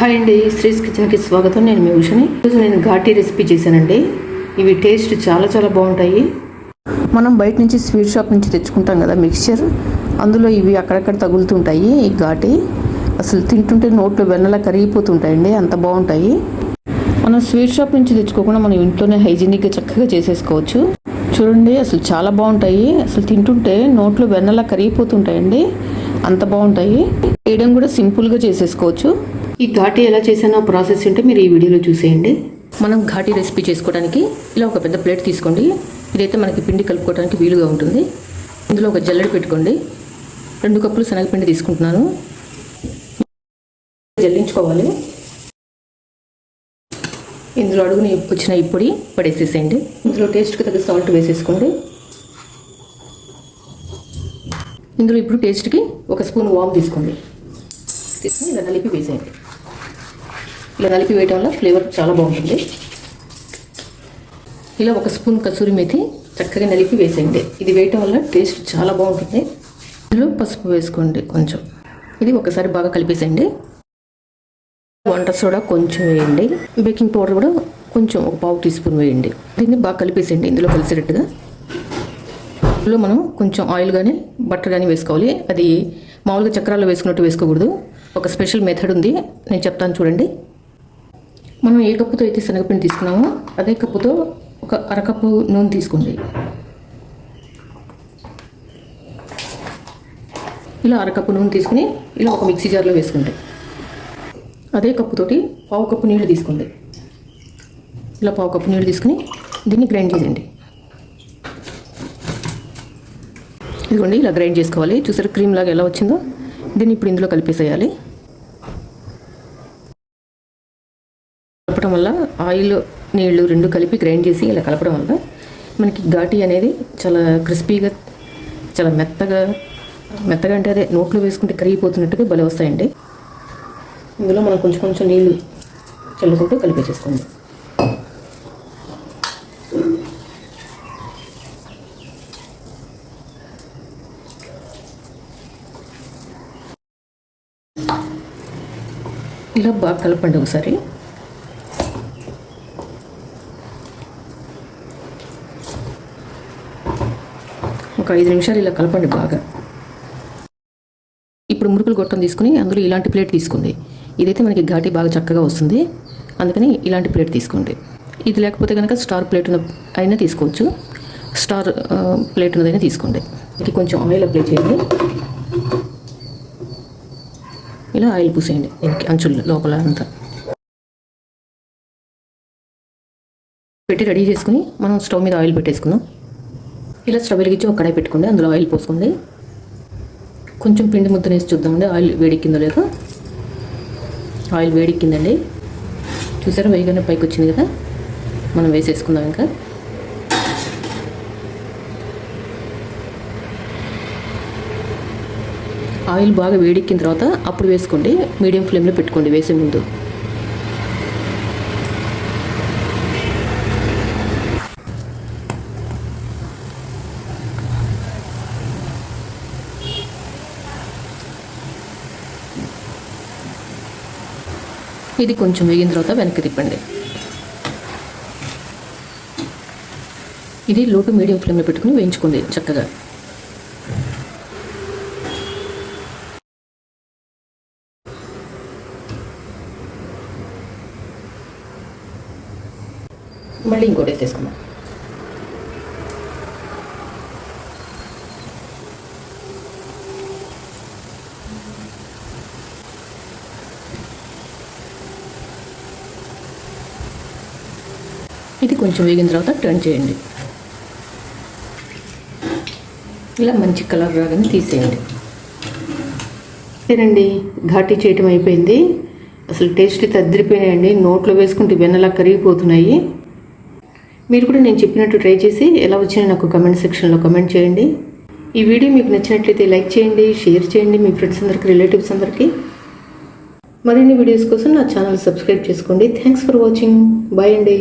Hi అండి శ్రీస్ కిచెన్కి స్వాగతం. నేను మీ ఉషని. ఈరోజు నేను ఘాటీ రెసిపీ చేశానండి. ఇవి టేస్ట్ చాలా చాలా బాగుంటాయి. మనం బయట నుంచి స్వీట్ షాప్ నుంచి తెచ్చుకుంటాం కదా మిక్స్చర్ అందులో ఇవి అక్కడక్కడ తగులుతుంటాయి ఈ ఘాటీ. అసలు తింటుంటే నోట్లో వెన్నలా కరిగిపోతుంటాయండి అంత బాగుంటాయి. మనం స్వీట్ షాప్ నుంచి తెచ్చుకోకుండా మనం ఇంట్లోనే హైజీనిక్గా చక్కగా చేసేసుకోవచ్చు. చూడండి అసలు చాలా బాగుంటాయి. అసలు తింటుంటే నోట్లో వెన్నలా కరిగిపోతుంటాయండి అంత బాగుంటాయి. వేయడం కూడా సింపుల్గా చేసేసుకోవచ్చు. ఈ ఘాటీ ఎలా చేసానో ప్రాసెస్ ఉంటే మీరు ఈ వీడియోలో చూసేయండి. మనం ఘాటీ రెసిపీ చేసుకోవడానికి ఇలా ఒక పెద్ద ప్లేట్ తీసుకోండి. ఇదైతే మనకి పిండి కలుపుకోవడానికి వీలుగా ఉంటుంది. ఇందులో ఒక జల్లెడ పెట్టుకోండి. రెండు కప్పులు శనగపిండి తీసుకుంటున్నాను. జల్లించుకోవాలి. ఇందులో అడుగుని వచ్చిన ఈ పడేసేసేయండి. ఇందులో టేస్ట్కి తగ్గ సాల్ట్ వేసేసుకోండి. ఇందులో ఇప్పుడు టేస్ట్కి ఒక స్పూన్ వామ్ తీసుకోండి. తీసుకుని ఇలా నలిపి వేసేయండి. ఇలా నలిపి వేయటం వల్ల ఫ్లేవర్ చాలా బాగుంటుంది. ఇలా ఒక స్పూన్ కసూరి మెతి చక్కగా నలిపి వేసేయండి. ఇది వేయటం వల్ల టేస్ట్ చాలా బాగుంటుంది. ఇందులో పసుపు వేసుకోండి కొంచెం. ఇది ఒకసారి బాగా కలిపేసేయండి. వంట సోడా కొంచెం వేయండి. బేకింగ్ పౌడర్ కూడా కొంచెం ఒక పావు టీ స్పూన్ వేయండి. దీన్ని బాగా కలిపేసేయండి ఇందులో కలిసేటట్టుగా. ఇందులో మనం కొంచెం ఆయిల్ కానీ బటర్ కానీ వేసుకోవాలి. అది మామూలుగా చక్రాల్లో వేసుకున్నట్టు వేసుకోకూడదు. ఒక స్పెషల్ మెథడ్ ఉంది. నేను చెప్తాను చూడండి. మనం ఏ కప్పుతో అయితే శనగపిండి తీసుకున్నామో అదే కప్పుతో ఒక అరకప్పు నూనె తీసుకోండి. ఇలా అరకప్పు నూనె తీసుకుని ఇలా ఒక మిక్సీ జార్లో వేసుకోండి. అదే కప్పుతోటి పావు కప్పు నీళ్ళు తీసుకోండి. ఇలా పావు కప్పు నీళ్ళు తీసుకుని దీన్ని గ్రైండ్ చేయండి ఇదిగోండి ఇలా గ్రైండ్ చేసుకోవాలి. చూసారు క్రీమ్ లాగా ఎలా వచ్చిందో? దీన్ని ఇప్పుడు ఇందులో కలిపేసేయాలి. కలపడం వల్ల ఆయిల్ నీళ్ళు రెండు కలిపి గ్రైండ్ చేసి ఇలా కలపడం వల్ల మనకి ఘాటీ అనేది చాలా క్రిస్పీగా చాలా మెత్తగా మెత్తగా అంటే అదే నోట్లో వేసుకుంటే కరిగిపోతున్నట్టుగా భలే వస్తాయండి. ఇందులో మనం కొంచెం కొంచెం నీళ్ళు చల్లుకుంటూ కలిపేసేసుకోండి ఇలా బాగా కలపండి ఒకసారి. ఒక ఐదు నిమిషాలు ఇలా కలపండి బాగా. ఇప్పుడు మురుకులు గొట్టం తీసుకుని అందులో ఇలాంటి ప్లేట్ తీసుకుంది. ఇదైతే మనకి ఘాటి బాగా చక్కగా వస్తుంది. అందుకని ఇలాంటి ప్లేట్ తీసుకోండి. ఇది లేకపోతే కనుక స్టార్ ప్లేట్ అయినా తీసుకోవచ్చు. స్టార్ ప్లేట్ ఉన్నదైనా తీసుకోండి. ఇది కొంచెం ఆయిల్ అప్లై చేయండి. ఇలా ఆయిల్ పూసేయండి. దీనికి అంచులు లోపల అంతా. పెట్టి రెడీ చేసుకుని మనం స్టవ్ మీద ఆయిల్ పెట్టేసుకుందాం. ఇలా స్టవ్ వెలిగించి ఒక కడాయి పెట్టుకోండి. అందులో ఆయిల్ పోసుకోండి. కొంచెం పిండి ముద్ద వేసి చూద్దామండి. ఆయిల్ వేడెక్కిందో లేదో. ఆయిల్ వేడెక్కిందండి. చూసారా? వేయగానే పైకి వచ్చింది కదా? మనం వేసేసుకుందాం ఇంకా. ఆయిల్ బాగా వేడెక్కిన తర్వాత అప్పుడు వేసుకోండి. మీడియం ఫ్లేమ్లో పెట్టుకోండి వేసే ముందు. ఇది కొంచెం వేగిన తర్వాత వెనక్కి తిప్పండి. ఇది లోటు మీడియం ఫ్లేమ్లో పెట్టుకుని వేయించుకుంది చక్కగా. మళ్ళీ ఇంకోటి వేసేసుకుందాం. ఇది కొంచెం వేగిన తర్వాత టర్న్ చేయండి. ఇలా మంచి కలర్ రాగానే తీసేయండి. తినండి ఘాటీ చేయటం అయిపోయింది. అసలు టేస్ట్ తద్దిరిపోయినాయండి. నోట్లో వేసుకుంటే వెన్నలా కరిగిపోతున్నాయి. మీరు కూడా నేను చెప్పినట్టు ట్రై చేసి ఎలా వచ్చినా నాకు కమెంట్ సెక్షన్లో కమెంట్ చేయండి. ఈ వీడియో మీకు నచ్చినట్లయితే లైక్ చేయండి షేర్ చేయండి. మీ ఫ్రెండ్స్ అందరికీ రిలేటివ్స్ అందరికీ. మరిన్ని వీడియోస్ కోసం నా ఛానల్ సబ్స్క్రైబ్ చేసుకోండి. థ్యాంక్స్ ఫర్ వాచింగ్ బాయ్ అండి.